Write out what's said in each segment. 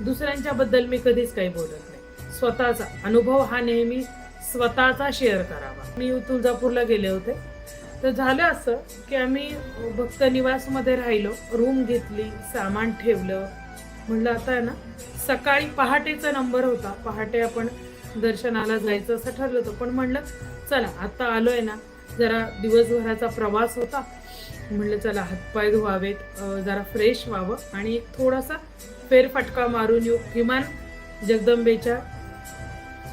दुसऱ्यांच्या बद्दल मी कधीच काही बोलत नाही. स्वतःचा अनुभव हा नेहमी स्वतःचा शेअर करावा. मी तुळजापूरला गेले होते. तर झालं असं की आम्ही भक्त निवासमध्ये राहिलो रूम घेतली सामान ठेवलं. म्हणलं आता आहे ना सकाळी पहाटेचा नंबर होता. पहाटे आपण दर्शनाला जायचं असं ठरलं होतं. पण म्हणलं चला आता आहे ना जरा दिवसभराचा प्रवास होता. म्हणलं चला हातपाय धुवावेत जरा फ्रेश व्हावं आणि एक थोडासा फेरफटका मारून येऊ. किमान जगदंबेच्या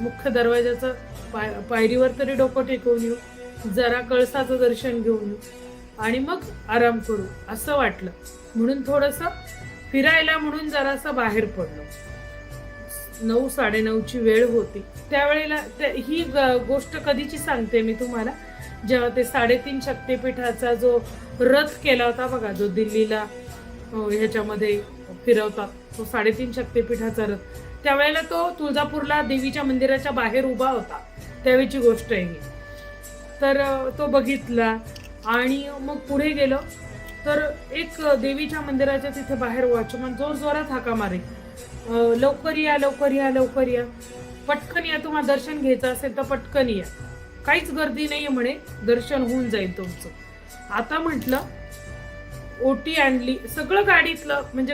मुख्य दरवाजाचं पाय पायरीवर तरी डोकं टेकवून येऊ. जरा कळसाचं दर्शन घेऊन येऊ. आणि मग आराम करू असं वाटलं. म्हणून थोडंसं फिरायला म्हणून जरासं बाहेर पडलो. नऊ साडेनऊची वेळ होती. त्यावेळेला ही ग- गोष्ट कधीची सांगते मी तुम्हाला? जेव्हा ते साडेतीन शक्तीपीठाचा जो रथ केला होता बघा जो दिल्लीला ह्याच्यामध्ये फिरवतात. तो साडेतीन शक्तीपीठाचा रथ त्यावेळेला तो तुळजापूरला देवीच्या मंदिराच्या बाहेर उभा होता. त्यावेळीची गोष्ट आहे ही. तर तो बघितला आणि मग पुढे गेलो. तर एक देवीच्या मंदिराच्या तिथे बाहेर वॉचमन जोर जोरात हाका मारे. लवकर या लवकर या लवकर या. पटकन या तुम्हाला दर्शन घ्यायचं असेल तर पटकन या. काहीच गर्दी नाहीये म्हणे. दर्शन होऊन जाईल तुमचं. आता म्हटलं ओटी आणली सगळं गाडीतलं म्हणजे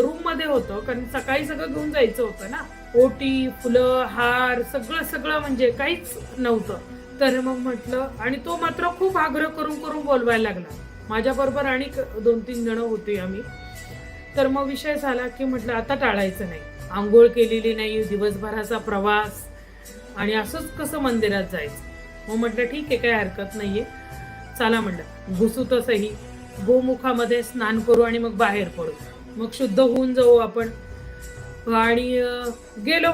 रूममध्ये होतं कारण सकाळी सगळं घेऊन जायचं होतं ना. ओटी फुलं हार सगळं सगळं म्हणजे काहीच नव्हतं. तर मग म्हटलं आणि तो मात्र खूप आग्रह करून करून बोलवायला लागला. माझ्या बरोबर आणि दोन तीन जण होते आम्ही. तर मग विषय झाला की म्हटलं आता टाळायचं नाही. आंघोळ केलेली नाही दिवसभराचा प्रवास. आणि असंच कसं मंदिरात जायचं. मग म्हटलं ठीक आहे काही हरकत नाहीये. चला म्हटलं घुसू तसंही. गोमुखामध्ये स्नान करू आणि मग बाहेर पडू. मग शुद्ध होऊन जाऊ आपण. आणि गेलो.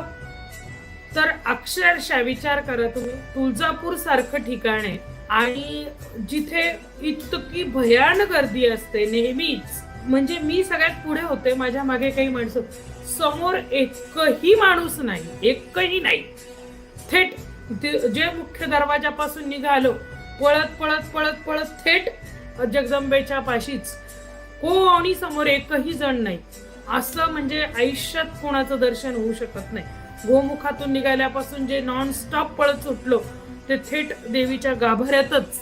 तर अक्षरशः विचार करा तुम्ही तुळजापूर सारखं ठिकाण आहे. आणि जिथे इतकी भयान गर्दी असते नेहमीच. म्हणजे मी सगळ्यात पुढे होते माझ्या मागे काही माणसं. समोर एकही माणूस नाही एकही नाही. थेट जे मुख्य दरवाजापासून निघालो पळत पळत पळत पळत थेट जगदंबेच्या पाशीच. हो, कोणी समोर एकही जण नाही. असं म्हणजे आयुष्यात कोणाचं दर्शन होऊ शकत नाही. गोमुखातून निघाल्यापासून जे नॉन स्टॉप पळत सुटलो ते थेट देवीच्या गाभाऱ्यातच.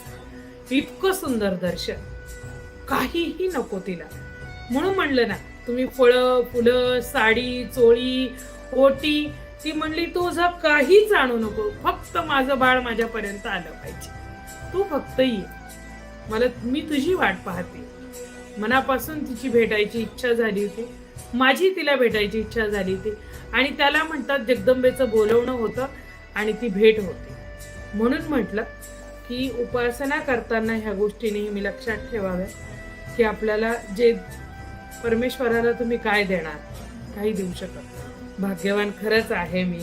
इतकं सुंदर दर्शन. काहीही नको तिला. म्हणून म्हणलं ना तुम्ही फळं फुलं साडी चोळी ओटी ती म्हणली तुझं काहीच आणू नको. फक्त माझं बाळ माझ्यापर्यंत आलं पाहिजे. तू फक्त ये. मला मी तुझी वाट पाहते. मनापासून तिची भेटायची इच्छा झाली होती. माझी तिला भेटायची इच्छा झाली होती. आणि त्याला म्हणतात जगदंबेचं बोलवणं होतं आणि ती भेट होती. म्हणून म्हटलं की उपासना करताना ह्या गोष्टी नेहमी लक्षात ठेवाव्या की आपल्याला जे परमेश्वराला तुम्ही काय देणार काही देऊ शकत भाग्यवान खरंच आहे मी.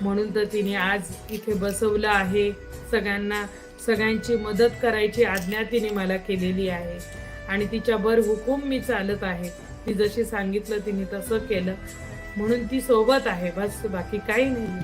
म्हणून तर तिने आज इथे बसवलं आहे सगळ्यांना. सगळ्यांची मदत करायची आज्ञा तिने मला केलेली आहे. आणि तिच्या बर हुकूम मी चालत आहे. ती जशी सांगितलं तिने तसं केलं. म्हणून ती सोबत आहे. बस बाकी काही नाही